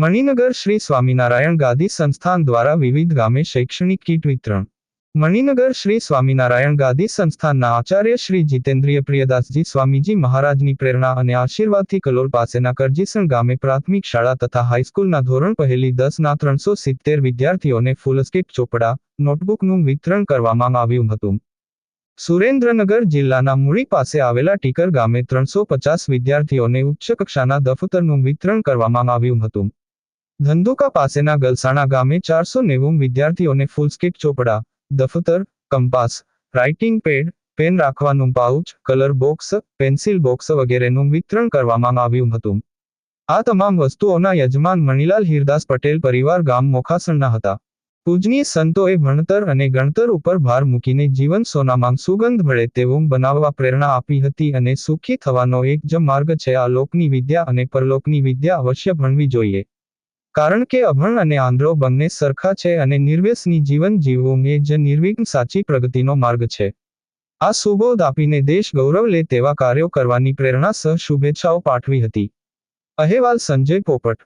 મણિનગર શ્રી સ્વામિનારાયણ ગાદી સંસ્થાન દ્વારા વિવિધ ગામે શૈક્ષણિક કીટ વિતરણ. મણિનગર શ્રી સ્વામિનારાયણ ગાદી સંસ્થાનના આચાર્ય શ્રી જીતેન્દ્રિય પ્રિયદાસજી સ્વામીજી મહારાજની પ્રેરણા અને આશીર્વાદથી કલોલ પાસેના કરજીસણ ગામે પ્રાથમિક શાળા તથા હાઈસ્કૂલના ધોરણ પહેલી દસના ત્રણસો સિત્તેર વિદ્યાર્થીઓને ફૂલસ્કેપ ચોપડા, નોટબુકનું વિતરણ કરવામાં આવ્યું હતું. સુરેન્દ્રનગર જિલ્લાના મૂળી પાસે આવેલા ટીકર ગામે ત્રણસો પચાસ વિદ્યાર્થીઓને ઉચ્ચ કક્ષાના દફતરનું વિતરણ કરવામાં આવ્યું હતું. ધંધુકા પાસેના ગલસાણા ગામે ચારસો નેવું વિદ્યાર્થીઓને ફૂલસ્કેપ ચોપડા, દફતર, કંપાસ, રાઇટિંગ પેડ, પેન રાખવાનું pouch, colour box, pencil box વગેરેનું વિતરણ કરવામાં આવ્યું હતું. આ તમામ વસ્તુઓના યજમાન મણિલાલ હિરદાસ પટેલ પરિવાર ગામ મોખાસણના હતા. પૂજનીય સંતોએ ભણતર અને ગણતર ઉપર ભાર મૂકીને જીવન સોનામાં સુગંધ મળે તેવું બનાવવા પ્રેરણા આપી હતી અને સુખી થવાનો એક જ માર્ગ છે આ લોકની વિદ્યા અને પરલોકની વિદ્યા અવશ્ય ભણવી જોઈએ. કારણ કે અભણ અને આંધ્રો બંને સરખા છે અને નિર્વ્યસની જીવન જીવવું એ જ નિર્વિઘ્ન સાચી પ્રગતિનો માર્ગ છે. આ સુબોધ આપીને દેશ ગૌરવ લે તેવા કાર્યો કરવાની પ્રેરણા સહ શુભેચ્છાઓ પાઠવી હતી. અહેવાલ સંજય પોપટ.